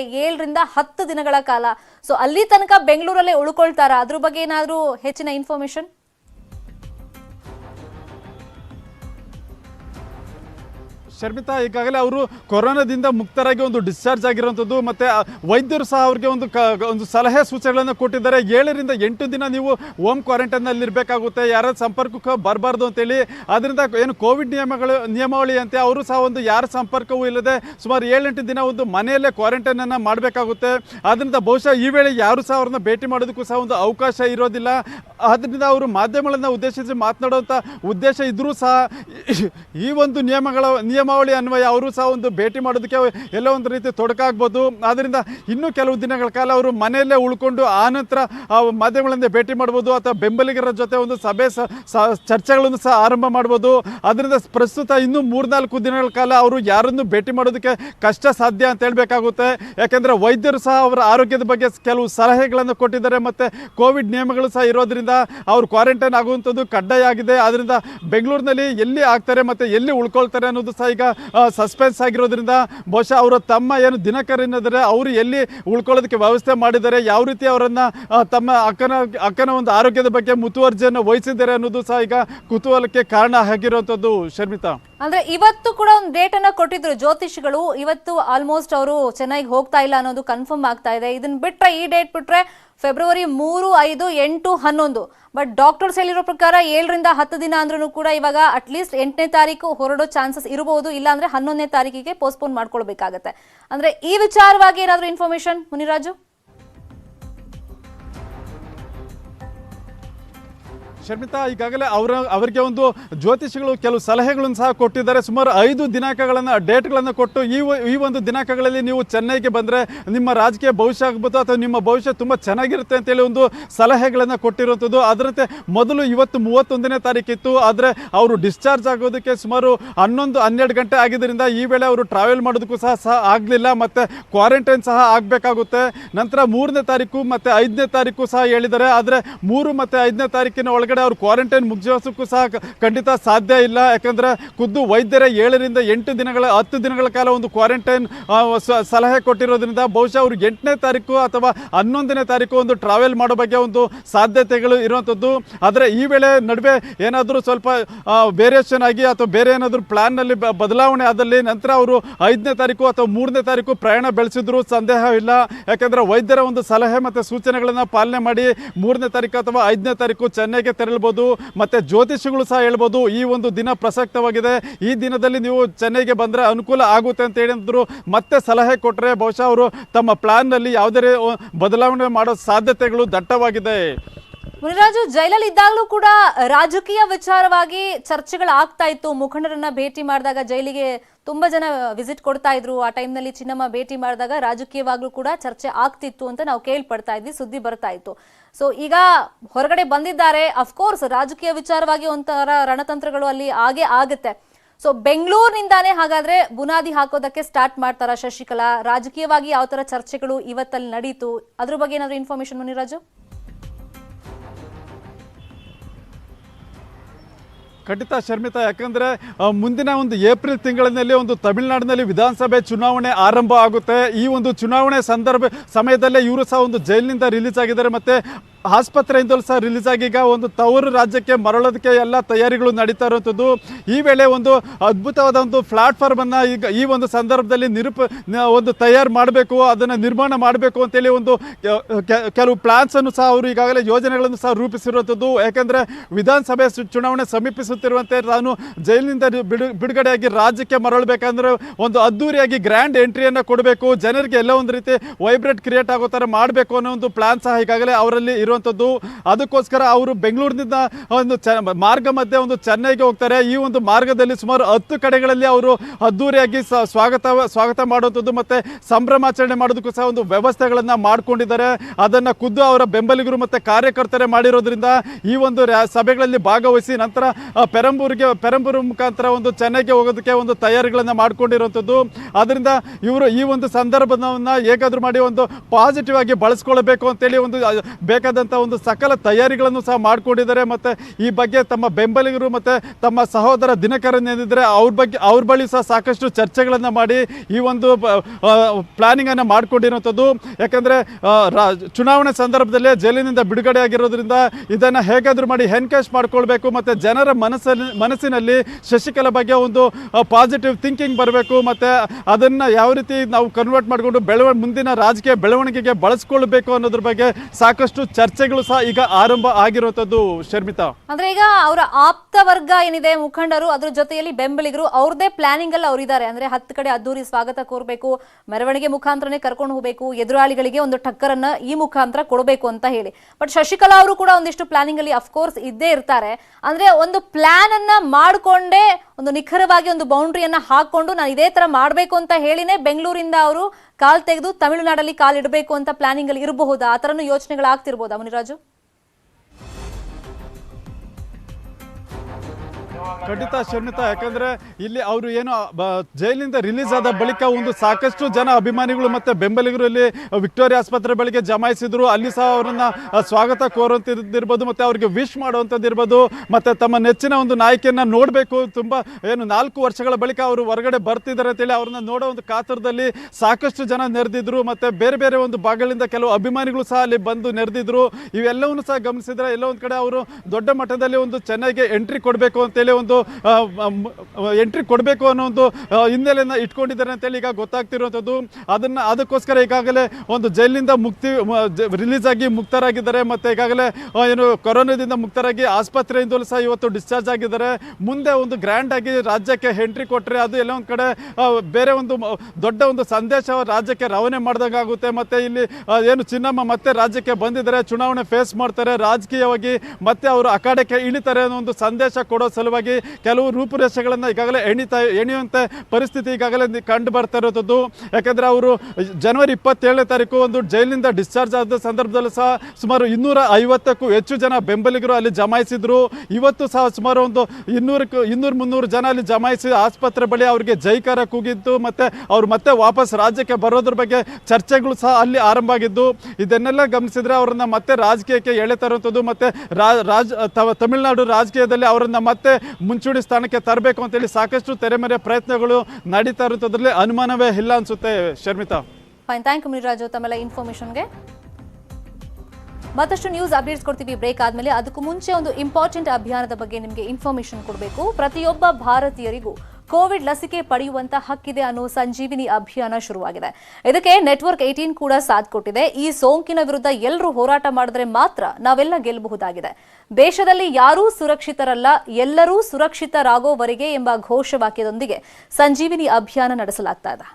ಏಳರಿಂದ ಹತ್ತು ದಿನಗಳ ಕಾಲ. ಸೊ ಅಲ್ಲಿ ತನಕ ಬೆಂಗಳೂರಲ್ಲೇ ಉಳ್ಕೊಳ್ತಾರ? ಅದ್ರ ಬಗ್ಗೆ ಏನಾದರೂ ಹೆಚ್ಚಿನ ಇನ್ಫಾರ್ಮೇಶನ್ ಶರ್ಮಿತಾ, ಈಗಾಗಲೇ ಅವರು ಕೊರೋನಾದಿಂದ ಮುಕ್ತರಾಗಿ ಒಂದು ಡಿಸ್ಚಾರ್ಜ್ ಆಗಿರುವಂಥದ್ದು, ಮತ್ತು ವೈದ್ಯರು ಸಹ ಅವ್ರಿಗೆ ಒಂದು ಕ, ಒಂದು ಸಲಹೆ ಸೂಚನೆಗಳನ್ನು ಕೊಟ್ಟಿದ್ದಾರೆ. ಏಳರಿಂದ ಎಂಟು ದಿನ ನೀವು ಹೋಮ್ ಕ್ವಾರಂಟೈನಲ್ಲಿ ಇರಬೇಕಾಗುತ್ತೆ. ಯಾರ ಸಂಪರ್ಕಕ್ಕೆ ಬರಬಾರ್ದು ಅಂತೇಳಿ. ಅದರಿಂದ ಏನು ಕೋವಿಡ್ ನಿಯಮಗಳು, ನಿಯಮಾವಳಿ ಅಂತೆ ಅವರು ಸಹ ಒಂದು ಯಾರ ಸಂಪರ್ಕವೂ ಇಲ್ಲದೆ ಸುಮಾರು ಏಳೆಂಟು ದಿನ ಒಂದು ಮನೆಯಲ್ಲೇ ಕ್ವಾರಂಟೈನನ್ನು ಮಾಡಬೇಕಾಗುತ್ತೆ. ಅದರಿಂದ ಬಹುಶಃ ಈ ವೇಳೆ ಯಾರು ಸಹ ಅವ್ರನ್ನ ಭೇಟಿ ಮಾಡೋದಕ್ಕೂ ಸಹ ಒಂದು ಅವಕಾಶ ಇರೋದಿಲ್ಲ. ಅದರಿಂದ ಅವರು ಮಾಧ್ಯಮಗಳನ್ನು ಉದ್ದೇಶಿಸಿ ಮಾತನಾಡುವಂಥ ಉದ್ದೇಶ ಇದ್ದರೂ ಸಹ ಈ- ಒಂದು ನಿಯಮಗಳ ನಿಯಮಾವಳಿ ಅನ್ವಯ, ಅವರು ಸಹ ಒಂದು ಭೇಟಿ ಮಾಡೋದಕ್ಕೆ ಎಲ್ಲ ಒಂದು ರೀತಿ ತೊಡಕಾಗ್ಬೋದು ಆದ್ದರಿಂದ ಇನ್ನೂ ಕೆಲವು ದಿನಗಳ ಕಾಲ ಅವರು ಮನೆಯಲ್ಲೇ ಉಳ್ಕೊಂಡು ಆನಂತರ ಮಾಧ್ಯಮಗಳಿಂದ ಭೇಟಿ ಮಾಡ್ಬೋದು ಅಥವಾ ಬೆಂಬಲಿಗರ ಜೊತೆ ಒಂದು ಸಭೆ ಚರ್ಚೆಗಳನ್ನು ಸಹ ಆರಂಭ ಮಾಡ್ಬೋದು. ಅದರಿಂದ ಪ್ರಸ್ತುತ ಇನ್ನೂ ಮೂರ್ನಾಲ್ಕು ದಿನಗಳ ಕಾಲ ಅವರು ಯಾರನ್ನು ಭೇಟಿ ಮಾಡೋದಕ್ಕೆ ಕಷ್ಟ ಸಾಧ್ಯ ಅಂತ ಹೇಳಬೇಕಾಗುತ್ತೆ. ಯಾಕೆಂದರೆ ವೈದ್ಯರು ಸಹ ಅವರ ಆರೋಗ್ಯದ ಬಗ್ಗೆ ಕೆಲವು ಸಲಹೆಗಳನ್ನು ಕೊಟ್ಟಿದ್ದಾರೆ ಮತ್ತು ಕೋವಿಡ್ ನಿಯಮಗಳು ಸಹ ಇರೋದ್ರಿಂದ ಅವರು ಕ್ವಾರಂಟೈನ್ ಆಗುವಂಥದ್ದು ಕಡ್ಡಾಯ ಆಗಿದೆ. ಆದ್ದರಿಂದ ಬೆಂಗಳೂರಿನಲ್ಲಿ ಎಲ್ಲಿ ಆಗ್ತಾರೆ ಮತ್ತು ಎಲ್ಲಿ ಉಳ್ಕೊಳ್ತಾರೆ ಅನ್ನೋದು ಸಹ ಈಗ ಸಸ್ಪೆನ್ಸ್ ಆಗಿರೋದ್ರಿಂದ ಬಹುಶಃ ಅವರ ತಮ್ಮ ಏನು ದಿನಕರೇನಿದ್ದಾರೆ ಅವರು ಎಲ್ಲಿ ಉಳ್ಕೊಳ್ಳೋದಕ್ಕೆ ವ್ಯವಸ್ಥೆ ಮಾಡಿದ್ದಾರೆ, ಯಾವ ರೀತಿ ಅವರನ್ನು ತಮ್ಮ ಅಕ್ಕನ ಅಕ್ಕನ ಒಂದು ಆರೋಗ್ಯದ ಬಗ್ಗೆ ಮುತುವರ್ಜಿಯನ್ನು ವಹಿಸಿದ್ದಾರೆ ಅನ್ನೋದು ಸಹ ಈಗ ಕುತೂಹಲಕ್ಕೆ ಕಾರಣ ಆಗಿರುವಂಥದ್ದು. ಶರ್ಮಿತಾ. ಅಂದ್ರೆ ಇವತ್ತು ಕೂಡ ಒಂದು ಡೇಟ್ ಅನ್ನ ಕೊಟ್ಟಿದ್ರು ಜ್ಯೋತಿಷಿಗಳು ಇವತ್ತು ಆಲ್ಮೋಸ್ಟ್ ಅವರು ಚೆನ್ನೈಗೆ ಹೋಗ್ತಾ ಇಲ್ಲ ಅನ್ನೋದು ಕನ್ಫರ್ಮ್ ಆಗ್ತಾ ಇದೆ. ಇದನ್ನ ಬಿಟ್ರೆ ಈ ಡೇಟ್ ಬಿಟ್ರೆ ಫೆಬ್ರವರಿ ಮೂರು, ಐದು, ಎಂಟು, ಹನ್ನೊಂದು. ಬಟ್ ಡಾಕ್ಟರ್ಸ್ ಹೇಳಿರೋ ಪ್ರಕಾರ ಏಳರಿಂದ ಹತ್ತು ದಿನ ಅಂದ್ರೂ ಕೂಡ ಇವಾಗ ಅಟ್ಲೀಸ್ಟ್ ಎಂಟನೇ ತಾರೀಕು ಹೊರಡೋ ಚಾನ್ಸಸ್ ಇರಬಹುದು ಇಲ್ಲ ಅಂದ್ರೆ ಹನ್ನೊಂದನೇ ತಾರೀಕಿಗೆ ಪೋಸ್ಟ್ಪೋನ್ ಮಾಡ್ಕೊಳ್ಬೇಕಾಗತ್ತೆ. ಅಂದ್ರೆ ಈ ವಿಚಾರವಾಗಿ ಏನಾದರೂ ಇನ್ಫಾರ್ಮೇಶನ್ ಮುನಿರಾಜು? ಶರ್ಮಿತಾ, ಈಗಾಗಲೇ ಅವರ, ಅವರಿಗೆ ಒಂದು ಜ್ಯೋತಿಷಿಗಳು ಕೆಲವು ಸಲಹೆಗಳನ್ನು ಸಹ ಕೊಟ್ಟಿದ್ದಾರೆ. ಸುಮಾರು ಐದು ದಿನಾಂಕಗಳನ್ನು, ಡೇಟ್ಗಳನ್ನು ಕೊಟ್ಟು ಈ ಈ ಒಂದು ದಿನಾಂಕಗಳಲ್ಲಿ ನೀವು ಚೆನ್ನೈಗೆ ಬಂದರೆ ನಿಮ್ಮ ರಾಜಕೀಯ ಭವಿಷ್ಯ ಆಗ್ಬೋದು ಅಥವಾ ನಿಮ್ಮ ಭವಿಷ್ಯ ತುಂಬ ಚೆನ್ನಾಗಿರುತ್ತೆ ಅಂತೇಳಿ ಒಂದು ಸಲಹೆಗಳನ್ನು ಕೊಟ್ಟಿರುವಂಥದ್ದು. ಅದರಂತೆ ಮೊದಲು ಇವತ್ತು ಮೂವತ್ತೊಂದನೇ ತಾರೀಕಿತ್ತು. ಆದರೆ ಅವರು ಡಿಸ್ಚಾರ್ಜ್ ಆಗೋದಕ್ಕೆ ಸುಮಾರು ಹನ್ನೊಂದು, ಹನ್ನೆರಡು ಗಂಟೆ ಆಗಿದ್ದರಿಂದ ಈ ವೇಳೆ ಅವರು ಟ್ರಾವೆಲ್ ಮಾಡೋದಕ್ಕೂ ಸಹ ಸಹ ಆಗಲಿಲ್ಲ. ಮತ್ತು ಕ್ವಾರಂಟೈನ್ ಸಹ ಆಗಬೇಕಾಗುತ್ತೆ. ನಂತರ ಮೂರನೇ ತಾರೀಕು ಮತ್ತು ಐದನೇ ತಾರೀಕು ಸಹ ಹೇಳಿದ್ದಾರೆ. ಆದರೆ ಮೂರು ಮತ್ತು ಐದನೇ ತಾರೀಕಿನ ಒಳಗಡೆ ಅವರು ಕ್ವಾರಂಟೈನ್ ಮುಗಿಸೋಕ್ಕೂ ಸಹ ಖಂಡಿತ ಸಾಧ್ಯ ಇಲ್ಲ. ಯಾಕಂದರೆ ಖುದ್ದು ವೈದ್ಯರ ಏಳರಿಂದ ಎಂಟು ದಿನಗಳ, ಹತ್ತು ದಿನಗಳ ಕಾಲ ಒಂದು ಕ್ವಾರಂಟೈನ್ ಸಲಹೆ ಕೊಟ್ಟಿರೋದ್ರಿಂದ ಬಹುಶಃ ಅವರು ಎಂಟನೇ ತಾರೀಕು ಅಥವಾ ಹನ್ನೊಂದನೇ ತಾರೀಕು ಒಂದು ಟ್ರಾವೆಲ್ ಮಾಡೋ ಬಗ್ಗೆ ಒಂದು ಸಾಧ್ಯತೆಗಳು ಇರುವಂಥದ್ದು. ಆದರೆ ಈ ವೇಳೆ ನಡುವೆ ಏನಾದರೂ ಸ್ವಲ್ಪ ವೇರಿಯೇಷನ್ ಆಗಿ ಅಥವಾ ಬೇರೆ ಏನಾದರೂ ಪ್ಲ್ಯಾನ್ನಲ್ಲಿ ಬದಲಾವಣೆ ಆದಲ್ಲಿ ನಂತರ ಅವರು ಐದನೇ ತಾರೀಕು ಅಥವಾ ಮೂರನೇ ತಾರೀಕು ಪ್ರಯಾಣ ಬೆಳೆಸಿದ್ರು ಸಂದೇಹವಿಲ್ಲ ಯಾಕಂದರೆ ವೈದ್ಯರ ಒಂದು ಸಲಹೆ ಮತ್ತು ಸೂಚನೆಗಳನ್ನು ಪಾಲನೆ ಮಾಡಿ ಮೂರನೇ ತಾರೀಕು ಅಥವಾ ಐದನೇ ತಾರೀಕು ಚೆನ್ನೈಗೆ ತೆರಳಬಹುದು ಮತ್ತು ಜ್ಯೋತಿಷಿಗಳು ಸಹ ಹೇಳ್ಬೋದು, ಈ ಒಂದು ದಿನ ಪ್ರಸಕ್ತವಾಗಿದೆ. ಈ ದಿನದಲ್ಲಿ ನೀವು ಚೆನ್ನೈಗೆ ಬಂದರೆ ಅನುಕೂಲ ಆಗುತ್ತೆ ಅಂತ ಹೇಳಿದ್ರು. ಮತ್ತೆ ಸಲಹೆ ಕೊಟ್ಟರೆ ಬಹುಶಃ ಅವರು ತಮ್ಮ ಪ್ಲಾನ್ನಲ್ಲಿ ಯಾವುದೇ ಬದಲಾವಣೆ ಮಾಡೋ ಸಾಧ್ಯತೆಗಳು ದಟ್ಟವಾಗಿದೆ. ಮುನಿರಾಜು, ಜೈಲಲ್ಲಿ ಇದ್ದಾಗಲೂ ಕೂಡ ರಾಜಕೀಯ ವಿಚಾರವಾಗಿ ಚರ್ಚೆಗಳು ಆಗ್ತಾ ಇತ್ತು. ಮುಖಂಡರನ್ನ ಭೇಟಿ ಮಾಡಿದಾಗ ಜೈಲಿಗೆ ತುಂಬಾ ಜನ ವಿಸಿಟ್ ಕೊಡ್ತಾ ಇದ್ರು. ಆ ಟೈಮ್ನಲ್ಲಿ ಚಿನ್ನಮ್ಮ ಭೇಟಿ ಮಾಡಿದಾಗ ರಾಜಕೀಯವಾಗ್ಲೂ ಕೂಡ ಚರ್ಚೆ ಆಗ್ತಿತ್ತು ಅಂತ ನಾವು ಕೇಳ್ಪಡ್ತಾ ಇದ್ವಿ, ಸುದ್ದಿ ಬರ್ತಾ ಇತ್ತು. ಸೊ ಈಗ ಹೊರಗಡೆ ಬಂದಿದ್ದಾರೆ. ಅಫ್ಕೋರ್ಸ್ ರಾಜಕೀಯ ವಿಚಾರವಾಗಿ ಒಂಥರ ರಣತಂತ್ರಗಳು ಅಲ್ಲಿ ಆಗೇ ಆಗುತ್ತೆ. ಸೊ ಬೆಂಗಳೂರಿನಿಂದಾನೇ ಹಾಗಾದ್ರೆ ಬುನಾದಿ ಹಾಕೋದಕ್ಕೆ ಸ್ಟಾರ್ಟ್ ಮಾಡ್ತಾರ ಶಶಿಕಲಾ? ರಾಜಕೀಯವಾಗಿ ಯಾವ ತರ ಚರ್ಚೆಗಳು ಇವತ್ತಲ್ಲಿ ನಡೀತು? ಅದ್ರ ಬಗ್ಗೆ ಏನಾದ್ರು ಇನ್ಫಾರ್ಮೇಶನ್ ಮುನಿರಾಜು? ಖಂಡಿತ ಶರ್ಮಿತಾ, ಯಾಕಂದರೆ ಮುಂದಿನ ಒಂದು ಏಪ್ರಿಲ್ ತಿಂಗಳಿನಲ್ಲಿ ಒಂದು ತಮಿಳುನಾಡಿನಲ್ಲಿ ವಿಧಾನಸಭೆ ಚುನಾವಣೆ ಆರಂಭ ಆಗುತ್ತೆ. ಈ ಒಂದು ಚುನಾವಣೆ ಸಂದರ್ಭ ಸಮಯದಲ್ಲೇ ಇವರು ಸಹ ಒಂದು ಜೈಲಿನಿಂದ ರಿಲೀಸ್ ಆಗಿದ್ದಾರೆ. ಮತ್ತು ಆಸ್ಪತ್ರೆಯಿಂದಲೂ ಸಹ ರಿಲೀಸ್ ಆಗಿ ಈಗ ಒಂದು ತವರು ರಾಜ್ಯಕ್ಕೆ ಮರಳೋದಕ್ಕೆ ಎಲ್ಲ ತಯಾರಿಗಳು ನಡೀತಾ ಇರುವಂಥದ್ದು. ಈ ವೇಳೆ ಒಂದು ಅದ್ಭುತವಾದ ಒಂದು ಪ್ಲಾಟ್ಫಾರ್ಮನ್ನು ಈಗ ಈ ಒಂದು ಸಂದರ್ಭದಲ್ಲಿ ನಿರೂಪ ಒಂದು ತಯಾರು ಮಾಡಬೇಕು, ಅದನ್ನು ನಿರ್ಮಾಣ ಮಾಡಬೇಕು ಅಂತೇಳಿ ಒಂದು ಕೆಲವು ಪ್ಲಾನ್ಸನ್ನು ಸಹ ಅವರು ಈಗಾಗಲೇ ಯೋಜನೆಗಳನ್ನು ಸಹ ರೂಪಿಸಿರುವಂಥದ್ದು. ಯಾಕೆಂದರೆ ವಿಧಾನಸಭೆ ಚುನಾವಣೆ ಸಮೀಪಿಸುತ್ತಿರುವಂತೆ ನಾನು ಜೈಲಿನಿಂದ ಬಿಡು, ಬಿಡುಗಡೆಯಾಗಿ ರಾಜ್ಯಕ್ಕೆ ಮರಳಬೇಕಂದ್ರೆ ಒಂದು ಅದ್ದೂರಿಯಾಗಿ ಗ್ರ್ಯಾಂಡ್ ಎಂಟ್ರಿಯನ್ನು ಕೊಡಬೇಕು. ಜನರಿಗೆ ಎಲ್ಲ ಒಂದು ರೀತಿ ವೈಬ್ರೇಟ್ ಕ್ರಿಯೇಟ್ ಆಗೋ ಥರ ಮಾಡಬೇಕು ಅನ್ನೋ ಒಂದು ಪ್ಲಾನ್ ಸಹ ಈಗಾಗಲೇ ಅವರಲ್ಲಿ ಇರುವಂಥದ್ದು ಅದಕ್ಕೋಸ್ಕರ ಅವರು ಬೆಂಗಳೂರಿನಿಂದ ಒಂದು ಚ ಮಾರ್ಗ ಮಧ್ಯೆ ಒಂದು ಚೆನ್ನೈಗೆ ಹೋಗ್ತಾರೆ. ಈ ಒಂದು ಮಾರ್ಗದಲ್ಲಿ ಸುಮಾರು ಹತ್ತು ಕಡೆಗಳಲ್ಲಿ ಅವರು ಅದ್ದೂರಿಯಾಗಿ ಸ್ವಾಗತ ಸ್ವಾಗತ ಮಾಡುವಂಥದ್ದು ಮತ್ತು ಸಂಭ್ರಮಾಚರಣೆ ಮಾಡೋದಕ್ಕೂ ಸಹ ಒಂದು ವ್ಯವಸ್ಥೆಗಳನ್ನು ಮಾಡಿಕೊಂಡಿದ್ದಾರೆ. ಅದನ್ನು ಖುದ್ದು ಅವರ ಬೆಂಬಲಿಗರು ಮತ್ತು ಕಾರ್ಯಕರ್ತರೇ ಮಾಡಿರೋದ್ರಿಂದ ಈ ಒಂದು ಸಭೆಗಳಲ್ಲಿ ಭಾಗವಹಿಸಿ ನಂತರ ಪೆರಂಬೂರಿಗೆ ಪೆರಂಬೂರು ಮುಖಾಂತರ ಒಂದು ಚೆನ್ನೈಗೆ ಹೋಗೋದಕ್ಕೆ ಒಂದು ತಯಾರಿಗಳನ್ನು ಮಾಡಿಕೊಂಡಿರುವಂಥದ್ದು ಅದರಿಂದ ಇವರು ಈ ಒಂದು ಸಂದರ್ಭವನ್ನು ಹೇಗಾದರೂ ಮಾಡಿ ಒಂದು ಪಾಸಿಟಿವ್ ಆಗಿ ಬಳಸ್ಕೊಳ್ಬೇಕು ಅಂತೇಳಿ ಒಂದು ಅ, ಬೇಕಾದಂಥ ಒಂದು ಸಕಲ ತಯಾರಿಗಳನ್ನು ಸಹ ಮಾಡಿಕೊಂಡಿದ್ದಾರೆ. ಮತ್ತು ಈ ಬಗ್ಗೆ ತಮ್ಮ ಬೆಂಬಲಿಗರು ಮತ್ತು ತಮ್ಮ ಸಹೋದರ ದಿನಕರನ್ ಏನಿದ್ದಾರೆ ಅವ್ರ ಬಗ್ಗೆ, ಅವ್ರ ಬಳಿ ಸಹ ಸಾಕಷ್ಟು ಚರ್ಚೆಗಳನ್ನು ಮಾಡಿ ಈ ಒಂದು ಪ್ಲಾನಿಂಗನ್ನು ಮಾಡಿಕೊಂಡಿರುವಂಥದ್ದು. ಯಾಕಂದರೆ ಚುನಾವಣೆ ಸಂದರ್ಭದಲ್ಲಿ ಜೈಲಿನಿಂದ ಬಿಡುಗಡೆ ಆಗಿರೋದ್ರಿಂದ ಇದನ್ನು ಹೇಗಾದರೂ ಮಾಡಿ ಹೆನ್ಕ್ಯಾಶ್ ಮಾಡಿಕೊಳ್ಬೇಕು. ಮತ್ತು ಜನರ ಮನಸ್ಸಲ್ಲಿ, ಮನಸ್ಸಿನಲ್ಲಿ ಶಶಿಕಲಾ ಬಗ್ಗೆ ಒಂದು ಪಾಸಿಟಿವ್ ಥಿಂಕಿಂಗ್ ಬರಬೇಕು. ಮತ್ತು ಅದನ್ನು ಯಾವ ರೀತಿ ನಾವು ಕನ್ವರ್ಟ್ ಮಾಡಿಕೊಂಡು ಬೆಳವ ಮುಂದಿನ ರಾಜಕೀಯ ಬೆಳವಣಿಗೆಗೆ ಬಳಸ್ಕೊಳ್ಬೇಕು ಅನ್ನೋದ್ರ ಬಗ್ಗೆ ಸಾಕಷ್ಟು ಚರ್ಚೆಗಳು ಸಹ ಈಗ ಆರಂಭ ಆಗಿರುವಂತದ್ದು ಶರ್ಮಿತಾ. ಅಂದ್ರೆ ಈಗ ಅವರ ಆಪ್ತ ವರ್ಗ ಏನಿದೆ, ಮುಖಂಡರು, ಅದ್ರ ಜೊತೆಯಲ್ಲಿ ಬೆಂಬಲಿಗರು, ಅವ್ರದೇ ಪ್ಲಾನಿಂಗ್ ಅಲ್ಲಿ ಅವರಿದ್ದಾರೆ. ಅಂದ್ರೆ ಹತ್ತು ಕಡೆ ಅದ್ದೂರಿ ಸ್ವಾಗತ ಕೋರ್ಬೇಕು, ಮೆರವಣಿಗೆ ಮುಖಾಂತರನೇ ಕರ್ಕೊಂಡು ಹೋಗ್ಬೇಕು, ಎದುರಾಳಿಗಳಿಗೆ ಒಂದು ಟಕ್ಕರನ್ನ ಈ ಮುಖಾಂತರ ಕೊಡಬೇಕು ಅಂತ ಹೇಳಿ. ಬಟ್ ಶಶಿಕಲಾ ಅವರು ಕೂಡ ಒಂದಿಷ್ಟು ಪ್ಲಾನಿಂಗ್ ಅಲ್ಲಿ ಅಫ್ಕೋರ್ಸ್ ಇದ್ದೇ ಇರ್ತಾರೆ. ಅಂದ್ರೆ ಒಂದು ಪ್ಲಾನ್ ಅನ್ನ ಮಾಡ್ಕೊಂಡೇ ಒಂದು ನಿಖರವಾಗಿ ಒಂದು ಬೌಂಡ್ರಿಯನ್ನ ಹಾಕೊಂಡು ನಾನು ಇದೇ ತರ ಮಾಡಬೇಕು ಅಂತ ಹೇಳಿನೇ ಬೆಂಗಳೂರಿಂದ ಅವರು ಕಾಲ್ ತೆಗೆದು ತಮಿಳುನಾಡಲ್ಲಿ ಕಾಲಿಡಬೇಕು ಅಂತ ಪ್ಲಾನಿಂಗ್ ಅಲ್ಲಿ ಇರಬಹುದಾ. ಆ ತರನು ಯೋಚನೆಗಳಾಗ್ತಿರ್ಬೋದಾ ಮುನಿರಾಜು? ಖಂಡಿತ ಶರ್ಮಿತ, ಯಾಕಂದ್ರೆ ಇಲ್ಲಿ ಅವರು ಏನು ಜೈಲಿನಿಂದ ರಿಲೀಸ್ ಆದ ಬಳಿಕ ಒಂದು ಸಾಕಷ್ಟು ಜನ ಅಭಿಮಾನಿಗಳು ಮತ್ತೆ ಬೆಂಬಲಿಗರು ಇಲ್ಲಿ ವಿಕ್ಟೋರಿಯಾ ಆಸ್ಪತ್ರೆ ಬಳಿಗೆ ಜಮಾಯಿಸಿದ್ರು. ಅಲ್ಲಿ ಸಹ ಅವರನ್ನ ಸ್ವಾಗತ ಕೋರುವಂತಿರ್ಬೋದು ಮತ್ತೆ ಅವರಿಗೆ ವಿಶ್ ಮಾಡುವಂಥದ್ದಿರ್ಬೋದು ಮತ್ತೆ ತಮ್ಮ ನೆಚ್ಚಿನ ಒಂದು ನಾಯಕಿಯನ್ನ ನೋಡಬೇಕು. ತುಂಬಾ, ಏನು, ನಾಲ್ಕು ವರ್ಷಗಳ ಬಳಿಕ ಅವರು ಹೊರಗಡೆ ಬರ್ತಿದ್ದಾರೆ ಅಂತೇಳಿ ಅವ್ರನ್ನ ನೋಡೋ ಒಂದು ಕಾತರದಲ್ಲಿ ಸಾಕಷ್ಟು ಜನ ನೆರೆದಿದ್ರು. ಮತ್ತೆ ಬೇರೆ ಬೇರೆ ಒಂದು ಭಾಗಗಳಿಂದ ಕೆಲವು ಅಭಿಮಾನಿಗಳು ಸಹ ಅಲ್ಲಿ ಬಂದು ನೆರೆದಿದ್ರು. ಇವೆಲ್ಲವನ್ನು ಸಹ ಗಮನಿಸಿದ್ರೆ ಎಲ್ಲ ಒಂದು ಕಡೆ ಅವರು ದೊಡ್ಡ ಮಟ್ಟದಲ್ಲಿ ಒಂದು ಚೆನ್ನಾಗಿ ಎಂಟ್ರಿ ಕೊಡಬೇಕು ಅಂತೇಳಿ ಒಂದು ಎಂಟ್ರಿ ಕೊಡಬೇಕು ಅನ್ನೋ ಒಂದು ಹಿನ್ನೆಲೆಯನ್ನು ಇಟ್ಕೊಂಡಿದ್ದಾರೆ ಅಂತೇಳಿ ಈಗ ಗೊತ್ತಾಗ್ತಿರುವಂಥದ್ದು. ಅದನ್ನ, ಅದಕ್ಕೋಸ್ಕರ ಈಗಾಗಲೇ ಒಂದು ಜೈಲಿನಿಂದ ಮುಕ್ತಿ ರಿಲೀಸ್ ಆಗಿ ಮುಕ್ತರಾಗಿದ್ದಾರೆ ಮತ್ತೆ ಈಗಾಗಲೇ ಏನು ಕೊರೋನಾದಿಂದ ಮುಕ್ತರಾಗಿ ಆಸ್ಪತ್ರೆಯಿಂದಲೂ ಸಹ ಇವತ್ತು ಡಿಸ್ಚಾರ್ಜ್ ಆಗಿದ್ದಾರೆ. ಮುಂದೆ ಒಂದು ಗ್ರ್ಯಾಂಡ್ ಆಗಿ ರಾಜ್ಯಕ್ಕೆ ಎಂಟ್ರಿ ಕೊಟ್ಟರೆ ಅದು ಎಲ್ಲ ಒಂದು ಕಡೆ ಬೇರೆ ಒಂದು ದೊಡ್ಡ ಒಂದು ಸಂದೇಶ ರಾಜ್ಯಕ್ಕೆ ರವಾನೆ ಆಗುತ್ತೆ. ಮತ್ತೆ ಇಲ್ಲಿ ಏನು ಚಿನ್ನಮ್ಮ ಮತ್ತೆ ರಾಜ್ಯಕ್ಕೆ ಬಂದಿದ್ದಾರೆ, ಚುನಾವಣೆ ಫೇಸ್ ಮಾಡ್ತಾರೆ. ರಾಜಕೀಯವಾಗಿ ಮತ್ತೆ ಅವರು ಅಖಾಡಕ್ಕೆ ಇಳಿತಾರೆ ಅನ್ನೋ ಒಂದು ಸಂದೇಶ ಕೊಡೋ ಸಲುವಾಗಿ ಕೆಲವು ರೂಪುರೇಷೆಗಳನ್ನು ಈಗಾಗಲೇ ಎಣಿತಾ ಎಣಿಯುವಂತೆ ಪರಿಸ್ಥಿತಿ ಈಗಾಗಲೇ ಕಂಡು ಬರ್ತಾ ಇರೋದು ಯಾಕಂದ್ರೆ ಅವರು ಜನವರಿ ಇಪ್ಪತ್ತೇಳನೇ ತಾರೀಕು ಒಂದು ಜೈಲಿನಿಂದ ಡಿಸ್ಚಾರ್ಜ್ ಆದ ಸಂದರ್ಭದಲ್ಲೂ ಸಹ ಸುಮಾರು ಇನ್ನೂರ ಐವತ್ತಕ್ಕೂ ಹೆಚ್ಚು ಜನ ಬೆಂಬಲಿಗರು ಅಲ್ಲಿ ಜಮಾಯಿಸಿದ್ರು. ಇವತ್ತು ಸಹ ಸುಮಾರು ಒಂದು ಇನ್ನೂರಕ್ಕೂ ಇನ್ನೂರು ಮುನ್ನೂರು ಜನ ಅಲ್ಲಿ ಜಮಾಯಿಸಿ ಆಸ್ಪತ್ರೆ ಬಳಿ ಅವರಿಗೆ ಜೈಕಾರ ಕೂಗಿದ್ದು ಮತ್ತೆ ಅವರು ಮತ್ತೆ ವಾಪಸ್ ರಾಜ್ಯಕ್ಕೆ ಬರೋದ್ರ ಬಗ್ಗೆ ಚರ್ಚೆಗಳು ಸಹ ಅಲ್ಲಿ ಆರಂಭ ಆಗಿದ್ದು. ಇದನ್ನೆಲ್ಲ ಗಮನಿಸಿದರೆ ಅವರನ್ನು ಮತ್ತೆ ರಾಜಕೀಯಕ್ಕೆ ಎಳೆ ತರುವಂಥದ್ದು ಮತ್ತೆ ರಾಜ್ ತಮಿಳುನಾಡು ರಾಜಕೀಯದಲ್ಲಿ ಅವರನ್ನು ಮತ್ತೆ ಮುಂಚೂಣಿ ಸ್ಥಾನಕ್ಕೆ ತರಬೇಕು ಅಂತೇಳಿ ಸಾಕಷ್ಟು ತೆರೆಮರೆ ಪ್ರಯತ್ನಗಳು ನಡೀತಾ ಇರುತ್ತದ್ರಲ್ಲಿ ಅನುಮಾನವೇ ಇಲ್ಲ ಅನ್ಸುತ್ತೆ Sharmitha. Fine thank you Muniraju. ತಮ್ಮೆಲ್ಲ ಇನ್ಫಾರ್ಮೇಶನ್ಗೆ ಮತ್ತಷ್ಟು ನ್ಯೂಸ್ ಅಪ್ಡೇಟ್ಸ್ ಕೊಡ್ತೀವಿ. ಬ್ರೇಕ್ ಆದಮೇಲೆ ಅದಕ್ಕೂ ಮುಂಚೆ ಒಂದು ಇಂಪಾರ್ಟೆಂಟ್ ಅಭಿಯಾನದ ಬಗ್ಗೆ ನಿಮಗೆ ಇನ್ಫಾರ್ಮೇಶನ್ ಕೊಡಬೇಕು. ಪ್ರತಿಯೊಬ್ಬ ಭಾರತೀಯರಿಗೂ ಕೋವಿಡ್ ಲಸಿಕೆ ಪಡೆಯುವಂತ ಹಕ್ಕಿದೆ ಅನ್ನೋ ಸಂಜೀವಿನಿ ಅಭಿಯಾನ ಶುರುವಾಗಿದೆ. ಇದಕ್ಕೆ ನೆಟ್ವರ್ಕ್ ಏಟೀನ್ ಕೂಡ ಸಾಥ್ ಕೊಟ್ಟಿದೆ. ಈ ಸೋಂಕಿನ ವಿರುದ್ಧ ಎಲ್ಲರೂ ಹೋರಾಟ ಮಾಡಿದ್ರೆ ಮಾತ್ರ ನಾವೆಲ್ಲ ಗೆಲ್ಲಬಹುದಾಗಿದೆ. ದೇಶದಲ್ಲಿ ಯಾರೂ ಸುರಕ್ಷಿತರಲ್ಲ, ಎಲ್ಲರೂ ಸುರಕ್ಷಿತರಾಗೋವರೆಗೆ ಎಂಬ ಘೋಷವಾಕ್ಯದೊಂದಿಗೆ ಸಂಜೀವಿನಿ ಅಭಿಯಾನ ನಡೆಸಲಾಗ್ತಾ ಇದೆ.